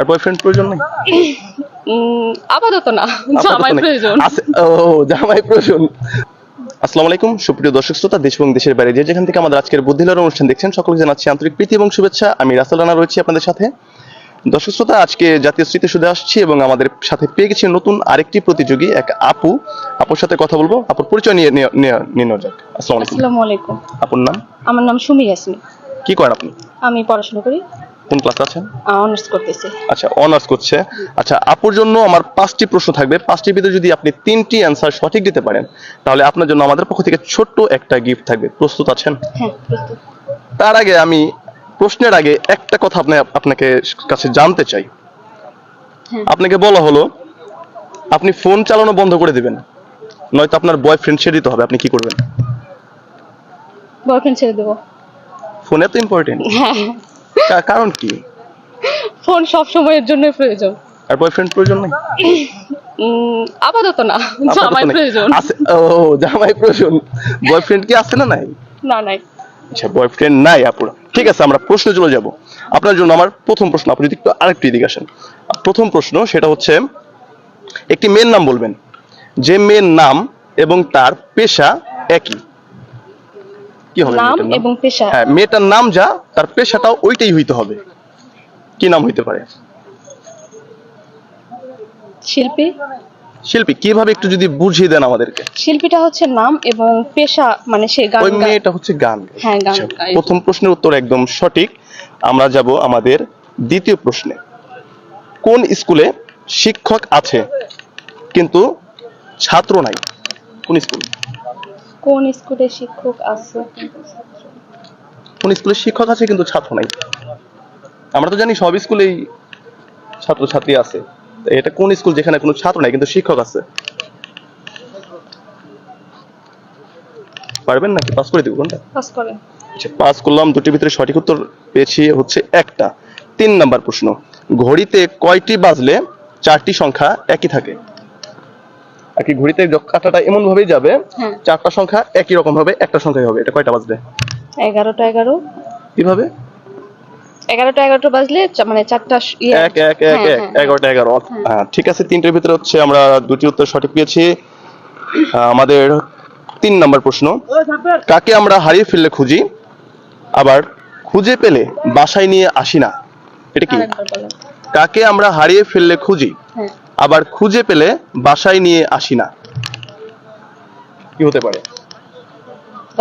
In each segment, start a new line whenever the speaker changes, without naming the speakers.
আর boyfriend প্রয়োজন নেই?
আপাতত না জামাই প্রয়োজন।
ও জামাই প্রয়োজন। আসসালামু আলাইকুম সুপ্রিয় দর্শক শ্রোতা দেশ এবং দেশের বাইরে যে যেখান থেকে আমাদের আজকের বুদ্ধিলার অনুষ্ঠান দেখছেন সকলকে জানাচ্ছি আন্তরিক প্রীতি এবং শুভেচ্ছা। আমি রাসেল রানা রয়েছি আপনাদের সাথে। দর্শক শ্রোতা আজকে জাতীয় স্মৃতি সুদে আসছি এবং আমাদের সাথে পেয়ে গেছি নতুন আরেকটি প্রতিযোগী এক আপু। আপুর সাথে কথা বলব আপুর পরিচয় নিয়ে নিয়ে- নেওয়া যাক। আসসালামু আলাইকুম। আপুর নাম?
আমার নাম সুমি ইয়াসমিন।
কি করেন আপনি?
আমি পড়াশোনা করি।
কোন ক্লাসে আছেন?
অনার্স করতেছি।
আচ্ছা অনার্স করছে। আচ্ছা আপুর জন্য আমার পাঁচটি প্রশ্ন থাকবে। পাঁচটির ভিতরে যদি আপনি তিনটি অ্যান্সার সঠিক দিতে পারেন তাহলে আপনার জন্য আমাদের পক্ষ থেকে ছোট্ট একটা গিফট থাকবে। প্রস্তুত আছেন?
হ্যাঁ
তার আগে আমি প্রশ্নের আগে একটা কথা আপনি আপনাকে কাছে জানতে চাই।
হ্যাঁ।
আপনাকে বলা হলো আপনি ফোন চালানো বন্ধ করে দিবেন। নয়তো আপনার বয়ফ্রেন্ড ছেড়ে দিতে হবে। আপনি কি করবেন?
বয়ফ্রেন্ড ছেড়ে দেবো।
ফোন এত ইম্পর্টেন্ট
হ্যাঁ।
কারণ কি?
ফোন সব সময়ের জন্য প্রয়োজন।
আর বয়ফ্রেন্ড প্রয়োজন নেই?
আপাতত না জামাই প্রয়োজন।
আছে ও জামাই প্রয়োজন। বয়ফ্রেন্ড কি আছে না নাই?
না নাই।
আচ্ছা বয়ফ্রেন্ড নাই আপুর। ঠিক আছে আমরা প্রশ্নে চলে যাব। আপনার জন্য আমার প্রথম প্রশ্ন আপনি যদি একটু আরেকটু এদিকে আসেন। প্রথম প্রশ্ন সেটা হচ্ছে একটি মেয়ের নাম বলবেন। যে মেয়ের নাম এবং তার পেশা একই। কি হবে
নাম এবং পেশা।
হ্যাঁ মেয়েটার নাম যা তার পেশাটাও ওইটাই হইতে হবে। কি নাম হইতে পারে?
শিল্পী।
শিল্পী কীভাবে একটু যদি বুঝিয়ে দেন আমাদেরকে?
শিল্পীটা হচ্ছে নাম এবং পেশা মানে সে গান
ওই মেয়েটা হচ্ছে গান
হ্যাঁ, গান
আচ্ছা, প্রথম প্রশ্নের উত্তর একদম সঠিক। আমরা যাব আমাদের দ্বিতীয় প্রশ্নে। কোন স্কুলে শিক্ষক আছে কিন্তু ছাত্র নাই? কোন স্কুল?
কোন স্কুলে শিক্ষক আছে?
কোন স্কুলে শিক্ষক আছে কিন্তু ছাত্র নাই। আমরা তো জানি সব স্কুলেই ছাত্র ছাত্রী আছে। এটা কোন স্কুল যেখানে কোনো ছাত্র নাই কিন্তু শিক্ষক আছে। পারবেন নাকি? পাস করে দিব কোনটা?
পাস করে
আচ্ছা পাস করলাম দুটির ভিতরে সঠিক উত্তর পেয়েছি হচ্ছে একটা। তিন নাম্বার প্রশ্ন ঘড়িতে কয়টি বাজলে চারটি সংখ্যা একই থাকে? আর কি ঘড়িতে কাঁটাটা এমন ভাবেই যাবে
হ্যাঁ।
চারটা সংখ্যা একই রকম হবে একটা সংখ্যাই হবে। এটা কয়টা বাজবে?
এগারোটা এগারো।
কীভাবে?
এগারোটা এগারোটা বাজলে মানে চারটা ইয়ে
এক এক এক
হ্যাঁ,
এক
হ্যাঁ,
এগারোটা এগারো। হ্যাঁ ঠিক আছে তিনটের ভিতরে হচ্ছে আমরা দুটি উত্তর সঠিক পেয়েছি। আমাদের তিন নাম্বার প্রশ্ন। কাকে আমরা হারিয়ে ফেললে খুঁজি? আবার খুঁজে পেলে বাসায় নিয়ে আসি না। এটা কি? কাকে আমরা হারিয়ে ফেললে খুঁজি? আবার খুঁজে পেলে বাসায় নিয়ে আসি না। কি হতে পারে?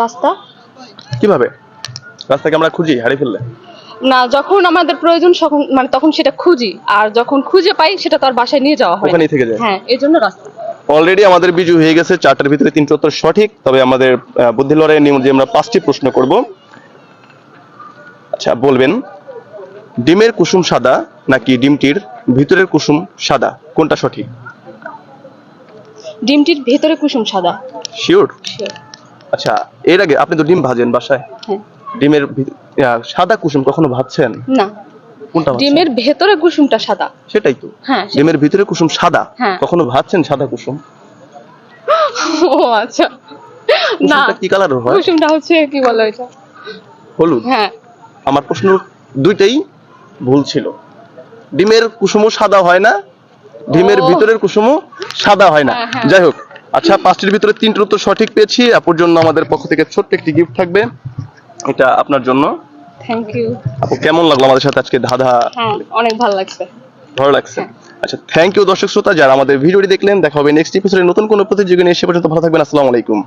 রাস্তা?
কীভাবে? রাস্তাকে আমরা খুঁজি হারিয়ে ফেললে?
না যখন আমাদের প্রয়োজন তখন মানে তখন সেটা খুঁজি আর যখন খুঁজে পাই সেটা তার বাসায় নিয়ে যাওয়া হয় না।
ওখানেই থেকে যায়।
হ্যাঁ এই জন্য রাস্তা।
অলরেডি আমাদের বিজু হয়ে গেছে চারটার ভিতরে তিনটে উত্তর সঠিক তবে আমাদের বুদ্ধি লড়াইয়ের নিয়ম যে আমরা পাঁচটি প্রশ্ন করব। আচ্ছা বলবেন ডিমের কুসুম সাদা নাকি ডিমটির ভিতরের কুসুম সাদা কোনটা সঠিক?
ডিমটির ভেতরে কুসুম সাদা।
শিওর আচ্ছা এর আগে আপনি তো ডিম ভাজেন বাসায়।
হ্যাঁ।
ডিমের ভি- আহ, সাদা কুসুম কখনো ভাজছেন?
না।
কোনটা ভাজছেন?
ডিমের ভেতরে কুসুমটা সাদা।
সেটাই তো।
হ্যাঁ সে-
ডিমের ভিতরে কুসুম সাদা?
হ্যাঁ।
কখনো ভাজছেন সাদা কুসুম?
ও আচ্ছা। না।
কুসুমটা কি কালার হয়?
কুসুমটা হচ্ছে কি বলো এটা
হলুদ?
হ্যাঁ।
আমার প্রশ্ন দুইটাই ভুল ছিল। ডিমের কুসুমও সাদা হয় না ডিমের ভিতরের কুসুমও সাদা হয় না।
হ্যাঁ, হ্যাঁ।
যাই হোক আচ্ছা পাঁচটির ভিতরে তিনটির উত্তর সঠিক পেয়েছি। আপুর জন্য আমাদের পক্ষ থেকে ছোট্ট একটি গিফট থাকবে। এটা আপনার জন্য।
থ্যাংক ইউ
আপু কেমন লাগল আমাদের সাথে আজকে ধাঁধা?
হ্যাঁ অনেক ভালো লাগছে।
ভালো লাগছে। আচ্ছা থ্যাংক ইউ দর্শক শ্রোতা যারা আমাদের ভিডিওটি দেখলেন দেখা হবে নেক্সট এপিসোডে নতুন কোনো প্রতিযোগী নিয়ে সে পর্যন্ত ভালো থাকবেন আসসালামু আলাইকুম।